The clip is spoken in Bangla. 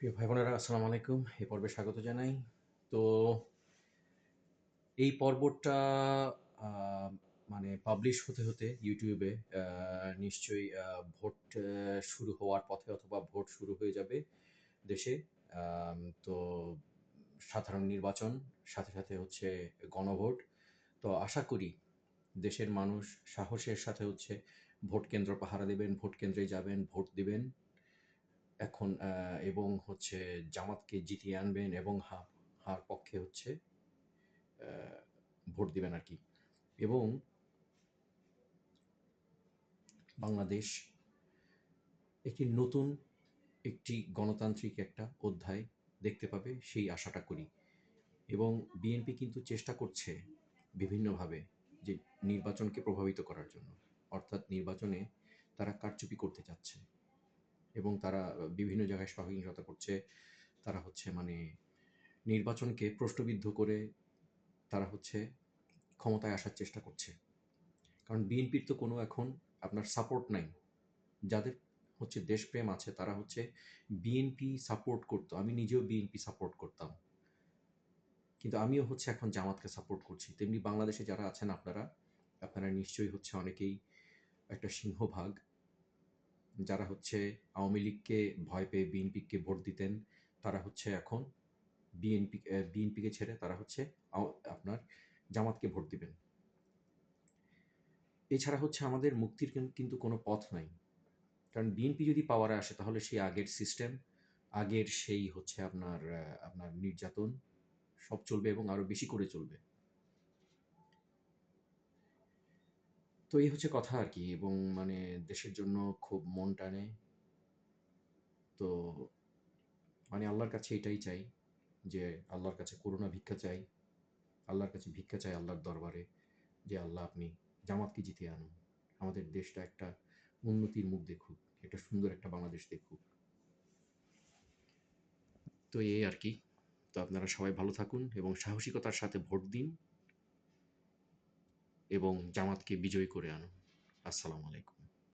প্রিয় ভাই বোনেরা আসসালামু আলাইকুম। এই পর্বে স্বাগত জানাই। তো এই পর্বটা মানে পাবলিশ হতে হতে ইউটিউবে নিশ্চয়ই ভোট শুরু হওয়ার পথে অথবা ভোট শুরু হয়ে যাবে দেশে। তো সাধারণ নির্বাচন, সাথে সাথে হচ্ছে গণভোট। তো আশা করি দেশের মানুষ সাহসের সাথে হচ্ছে ভোট কেন্দ্র পাহারা দেবেন, ভোট কেন্দ্রে যাবেন, ভোট দিবেন। এখন এবং হচ্ছে জামাতকে জিতিয়ে আনবেন এবং হা, হার পক্ষে হচ্ছে ভোট দিবেন আর কি। এবং বাংলাদেশ একটি নতুন, একটি গণতান্ত্রিক একটা অধ্যায় দেখতে পাবে, সেই আশাটা করি। এবং বিএনপি কিন্তু চেষ্টা করছে বিভিন্নভাবে যে নির্বাচনকে প্রভাবিত করার জন্য। অর্থাৎ নির্বাচনে তারা কারচুপি করতে চাচ্ছে। এবং তারা বিভিন্ন জায়গায় সহিংসতা করছে। তারা হচ্ছে মানে নির্বাচনকে প্রশ্নবিদ্ধ করে তারা হচ্ছে ক্ষমতায় আসার চেষ্টা করছে। কারণ বিএনপির তো কোনো এখন আপনার সাপোর্ট নাই। যাদের হচ্ছে দেশপ্রেম আছে, তারা হচ্ছে বিএনপি সাপোর্ট করতো। আমি নিজেও বিএনপি সাপোর্ট করতাম। কিন্তু আমিও হচ্ছে এখন জামাতকে সাপোর্ট করছি। তেমনি বাংলাদেশে যারা আছেন আপনারা আপনারা নিশ্চয়ই হচ্ছে অনেকেই একটা সিংহভাগ। যারা হচ্ছে আওয়ামী লীগকে ভয় পেয়ে বিএনপিকে ভোট দিতেন, তারা হচ্ছে এখন বিএনপি বিএনপিকে ছেড়ে তারা হচ্ছে আপনার জামাতকে ভোট দিবেন। এছাড়া হচ্ছে আমাদের মুক্তির কিন্তু কোনো পথ নাই। কারণ বিএনপি যদি পাওয়ারে আসে, তাহলে সেই আগের সিস্টেম, আগের সেই হচ্ছে আপনার আপনার নির্যাতন সব চলবে এবং আরও বেশি করে চলবে। তো এই হচ্ছে কথা আর কি এবং মানে দেশের জন্য খুব মন টানে। তো মানে আল্লাহর কাছে এটাই চাই যে আল্লাহর কাছে করুণা ভিক্ষা চাই, আল্লাহর কাছে ভিক্ষা চাই আল্লাহর দরবারে যে আল্লাহ আপনি জামাতকে জিতে আনুন। আমাদের দেশটা একটা উন্নতির মুখ দেখুক, একটা সুন্দর একটা বাংলাদেশ দেখুক। তো এই আর কি তো আপনারা সবাই ভালো থাকুন এবং সাহসিকতার সাথে ভোট দিন। এবং জামাতকে বিজয়ী করে আনুন আসসালামু আলাইকুম।